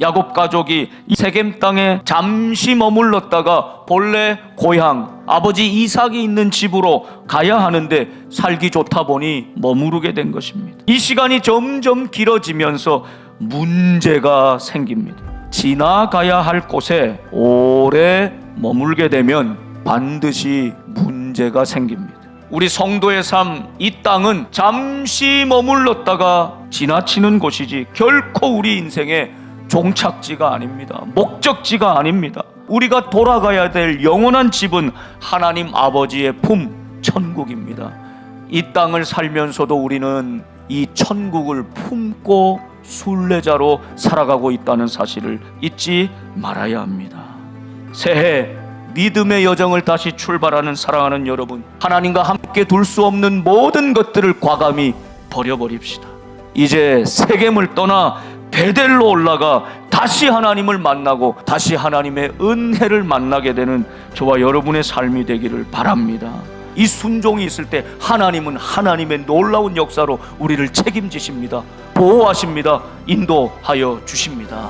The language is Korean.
야곱 가족이 이 세겜 땅에 잠시 머물렀다가 본래 고향 아버지 이삭이 있는 집으로 가야 하는데 살기 좋다 보니 머무르게 된 것입니다. 이 시간이 점점 길어지면서 문제가 생깁니다. 지나가야 할 곳에 오래 머물게 되면 반드시 문제가 생깁니다. 우리 성도의 삶, 이 땅은 잠시 머물렀다가 지나치는 곳이지 결코 우리 인생의 종착지가 아닙니다. 목적지가 아닙니다. 우리가 돌아가야 될 영원한 집은 하나님 아버지의 품, 천국입니다. 이 땅을 살면서도 우리는 이 천국을 품고 순례자로 살아가고 있다는 사실을 잊지 말아야 합니다. 새해 믿음의 여정을 다시 출발하는 사랑하는 여러분, 하나님과 함께 둘 수 없는 모든 것들을 과감히 버려버립시다. 이제 세겜을 떠나 베델로 올라가 다시 하나님을 만나고 다시 하나님의 은혜를 만나게 되는 저와 여러분의 삶이 되기를 바랍니다. 이 순종이 있을 때 하나님은 하나님의 놀라운 역사로 우리를 책임지십니다. 보호하십니다. 인도하여 주십니다.